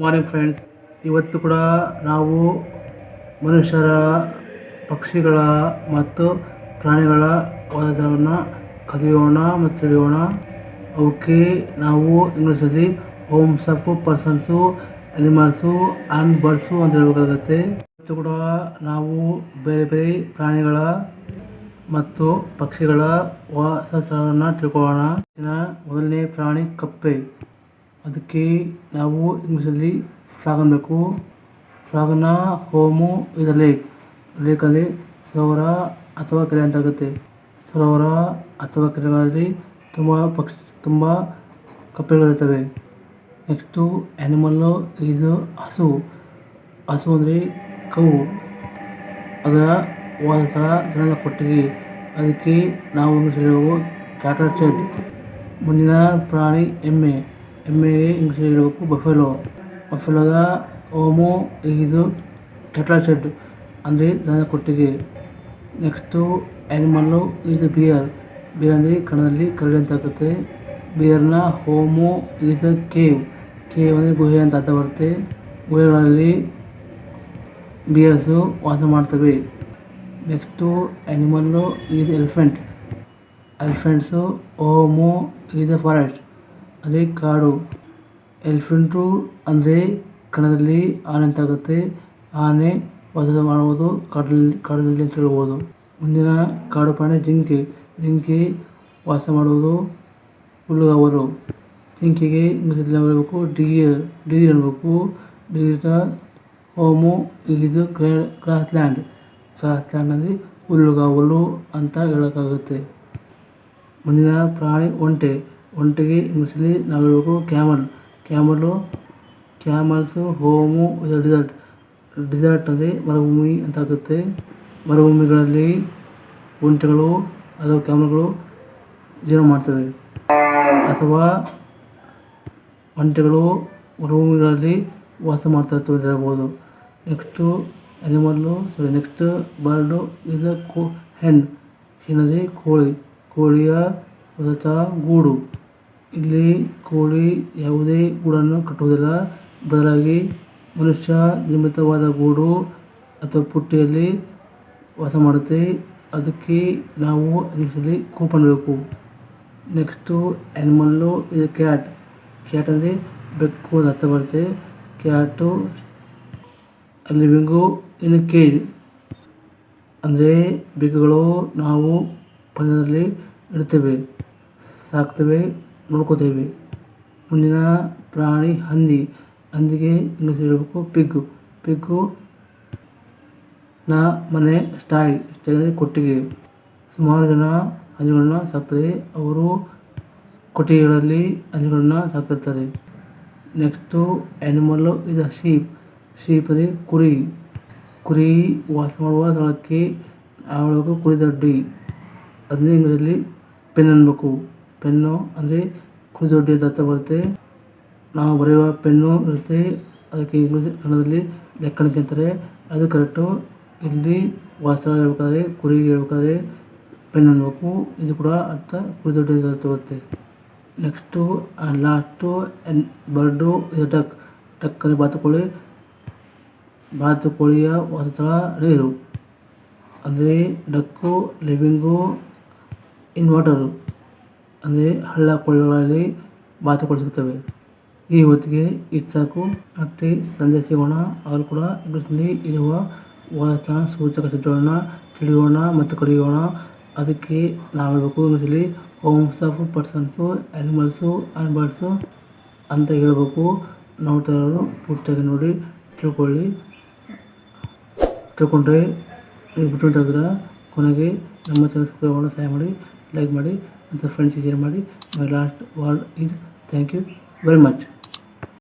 Morning friends ಇವತ್ತು ಕೂಡ ನಾವು ಮನುಷ್ಯರ, ಪಕ್ಷಿಗಳ ಮತ್ತು ಪ್ರಾಣಿಗಳ ವಾದವನ್ನು ಕಲಿಯೋಣ ಮತ್ತು ತಿಳಿಯೋಣ. ಅವಕ್ಕೆ ನಾವು ಇಂಗ್ಲೀಷಲ್ಲಿ homes of persons animals and birds ಅಂತ ಹೇಳ್ಬೇಕಾಗತ್ತೆ. ಇವತ್ತು ಕೂಡ ನಾವು ಬೇರೆ ಬೇರೆ ಪ್ರಾಣಿಗಳ ಮತ್ತು ಪಕ್ಷಿಗಳ ವಾಸಸ್ಥಳವನ್ನು ತಿಳ್ಕೊಳ್ಳೋಣ. ಮೊದಲನೇ ಪ್ರಾಣಿ ಕಪ್ಪೆ. ಅದಕ್ಕೆ ನಾವು ಇಂಗ್ಲೀಷಲ್ಲಿ ಫ್ರಾಗ್ ಅನ್ಬೇಕು ಫ್ರಾಗ್ನ ಹೋಮು ಇದು ಲೇಕ್ ಲೇಕಲ್ಲಿ ಸರೋವರ ಅಥವಾ ಕೆರೆ ಅಂತಾಗುತ್ತೆ ಸರೋವರ ಅಥವಾ ಕೆರೆಗಳಲ್ಲಿ ತುಂಬ ಪಕ್ಷಿ, ತುಂಬ ಕಪ್ಪೆಗಳಿರ್ತವೆ ನೆಕ್ಸ್ಟು ಆ್ಯನಿಮಲ್ಲು ಈಸ್ ಹಸು. ಹಸು ಅಂದರೆ ಕವು ಅದರ ವಾಸಸ್ಥಳ ದನದ ಕೊಟ್ಟಿಗೆ. ಅದಕ್ಕೆ ನಾವು ಇಂಗ್ಲೀಷಲ್ಲಿ ಚೆಡ್ ಮುಂದಿನ ಪ್ರಾಣಿ ಎಮ್ಮೆ. ಎಮ್ಮೆಗೆ ಇಂಗ್ಲೀಷಲ್ಲಿ ಹೇಳಬೇಕು ಬಫೆಲೋ ಬಫೆಲೋದ ಓಮು ಇದು ಶೆಡ್ ಅಂದರೆ ದನದ ಕೊಟ್ಟಿಗೆ next animal is bear bear ಅಂದರೆ ಕನ್ನಡದಲ್ಲಿ ಕರಡಿ ಅಂತ ಆಗುತ್ತೆ ಬಿಯರ್ನ ಹೋಮು ಈಸ್ ಕೇವ್ ಕೇವ್ ಅಂದರೆ ಗುಹೆ ಅಂತ ಅರ್ಥ ಬರುತ್ತೆ ಗುಹೆಗಳಲ್ಲಿ ಬಿಯರ್ಸು ವಾಸ ಮಾಡ್ತವೆ next animal is elephant elephants home is a forest ಅಂದರೆ ಕಾಡು. ಎಲಿಫೆಂಟು ಅಂದರೆ ಕಣದಲ್ಲಿ ಆನೆ ಅಂತ ಆಗುತ್ತೆ ಆನೆ ವಾಸ ಮಾಡುವುದು ಕಾಡಲ್ಲಿ ಕಾಡಿನಲ್ಲಿ ಅಂತ ಹೇಳ್ಬೋದು. ಮುಂದಿನ ಕಾಡು ಪ್ರಾಣಿ ಜಿಂಕೆ. ಜಿಂಕೆ ವಾಸ ಮಾಡುವುದು ಹುಲ್ಲುಗಾವಲು. ಜಿಂಕೆಗೆ ಇಂಗ್ಲೀಷಲ್ಲಿ ಹೇಳಬೇಕು ಡಿಯರ್ ಡಿಗಿರ್ ಅನ್ಬೇಕು. ಡೀರ್ನ home is grassland grassland ಅಂದರೆ ಹುಲ್ಲುಗಾವಲು ಅಂತ ಹೇಳೋಕ್ಕಾಗುತ್ತೆ. ಮುಂದಿನ ಪ್ರಾಣಿ ಒಂಟೆ. ಒಂಟೆಗೆ ಇಂಗ್ಲೀಷಲ್ಲಿ ನಾವು ಹೇಳಬೇಕು camel. Camel, camels, home desert. Desert ಅಂದರೆ ಮರುಭೂಮಿ ಅಂತ ಆಗುತ್ತೆ. ಮರುಭೂಮಿಗಳಲ್ಲಿ ಒಂಟೆಗಳು ಅಥವಾ ಕ್ಯಾಮಲ್ಗಳು ಜೀವನ ಮಾಡ್ತವೆ. ಅಥವಾ ಒಂಟೆಗಳು ಮರುಭೂಮಿಗಳಲ್ಲಿ ವಾಸ ಮಾಡ್ತಾ ಇರ್ತವೆ ಅಂತ ಹೇಳ್ಬೋದು. Next animal sorry next bird ಇದ ಕೋ ಹೆಣ್ಣು ಹೆಣ್ಣಲ್ಲಿ ಕೋಳಿ. ಕೋಳಿಯ ಗೂಡು. ಇಲ್ಲಿ ಕೋಳಿ ಯಾವುದೇ ಗೂಡನ್ನು ಕಟ್ಟುವುದಿಲ್ಲ. ಬದಲಾಗಿ ಮನುಷ್ಯ ನಿರ್ಮಿತವಾದ ಗೂಡು ಅಥವಾ ಪುಟ್ಟಿಯಲ್ಲಿ ವಾಸ ಮಾಡುತ್ತೆ. ಅದಕ್ಕೆ ನಾವು ಇಂಗ್ಲೀಷಲ್ಲಿ ಕೂಪನ್ ಬೇಕು. ನೆಕ್ಸ್ಟು ಆ್ಯನಿಮಲ್ಲು ಇದು, ಕ್ಯಾಟ್. ಕ್ಯಾಟ್ ಅಂದರೆ ಬೆಕ್ಕು ಅಂತ ಅರ್ಥ ಬರುತ್ತೆ. Cat living in cage. ಅಂದರೆ ಬೆಕ್ಕುಗಳು ನಾವು ಪಂದ್ಯದಲ್ಲಿ ಇಡ್ತೇವೆ. ಸಾಕ್ತೇವೆ. ನೋಡ್ಕೋತೇವೆ. ಮುಂದಿನ ಪ್ರಾಣಿ ಹಂದಿ. ಹಂದಿಗೆ ಇಂಗ್ಲೀಷ್ ಹೇಳಬೇಕು ಪಿಗ್ಗು ಪಿಗ್ಗು ನ ಮನೆ ಸ್ಟಾಯ್ ಸ್ಟಾಯ್ ಕೊಟ್ಟಿಗೆ. ಸುಮಾರು ಜನ ಹಂದಿಗಳನ್ನ ಸಾಕ್ತಾರೆ. ಅವರು ಕೊಟ್ಟಿಗೆಗಳಲ್ಲಿ ಹಂದಿಗಳನ್ನ ಸಾಕ್ತಿರ್ತಾರೆ. ನೆಕ್ಸ್ಟು ಆ್ಯನಿಮಲ್ಲು ಇದು ಶೀಪ್ ಶೀಪ್ ಅಂದರೆ ಕುರಿ. ಕುರಿ ವಾಸ ಮಾಡುವ ಸ್ಥಳಕ್ಕೆ ನಾವು ಕುರಿ ದೊಡ್ಡಿ. ಅದನ್ನೇ ಇಂಗ್ಲೀಷಲ್ಲಿ ಪೆನ್ ಅನ್ಬೇಕು. ಪೆನ್ನು ಅಂದರೆ ಕುರಿ ದೊಡ್ಡಿ ಅಂತ ಬರುತ್ತೆ. ನಾವು ಬರೆಯುವ ಪೆನ್ನು ಇರುತ್ತೆ. ಅದಕ್ಕೆ ಇಂಗ್ಲೀಷ್ ಕನ್ನಡದಲ್ಲಿ ಲೆಕ್ಕಣಿಕೆ ಅಂತಾರೆ ಅದು ಕರೆಕ್ಟು. ಇಲ್ಲಿ ವಾಸ್ತವ ಹೇಳ್ಬೇಕಾದ್ರೆ ಕುರಿಗೆ ಹೇಳ್ಬೇಕಾದ್ರೆ ಪೆನ್ ಅನ್ಬೇಕು. ಇದು ಕೂಡ ಅರ್ಥ ಕುರಿ ದೊಡ್ಡ ಅರ್ಥ ಬರುತ್ತೆ. ನೆಕ್ಸ್ಟು ಲಾಸ್ಟು, ಎನ್, ಬರ್ಡು, ಇದು ಟಕ್ ಟಕ್ ಅಂದರೆ ಬಾತುಕೋಳಿ. ಬಾತುಕೋಳಿಯ ವಾಸಸ್ಥಳ ನೀರು. ಅಂದರೆ ಡಕ್ಕು, ಲಿವಿಂಗು ಇನ್ ವಾಟರು ಅಂದರೆ ಹಳ್ಳ ಕೊಳ್ಳಗಳಲ್ಲಿ ಬಾತುಕೋಳಿ ಸಿಗ್ತವೆ ಈ ಹೊತ್ತಿಗೆ ಇದು ಸಾಕು ಮತ್ತು ಸಂಜೆ ಸಿಗೋಣ ಅವರು ಕೂಡ ಇಂಗ್ಲೀಷ್ನಲ್ಲಿ ಇರುವ ವಾಚನ ಸೂಚಕ ಶಬ್ದಗಳನ್ನು ತಿಳಿಯೋಣ ಮತ್ತು ಕಲಿಯೋಣ. ಅದಕ್ಕೆ ನಾವು ಹೇಳಬೇಕು ಇಂಗ್ಲೀಷಲ್ಲಿ homes of persons animals and birds ಅಂತ ಹೇಳಬೇಕು. ನೋಡ್ತಾ ಇರೋರು ಪೂರ್ತಿಯಾಗಿ ನೋಡಿ, ತಿಳ್ಕೊಳ್ಳಿ. ತಿಳ್ಕೊಂಡ್ರೆ ನೀವು ಬಿಟ್ಟು ಕೊನೆಗೆ ನಮ್ಮ ಚಾನಲ್ ಸಬ್ಸ್ಕ್ರೈಬ್ ಮಾಡೋಣ, ಸಹಾಯ ಮಾಡಿ ಲೈಕ್ ಮಾಡಿ. ಮತ್ತು ಫ್ರೆಂಡ್ಸಿಗೆ ಶೇರ್ ಮಾಡಿ my last word is thank you very much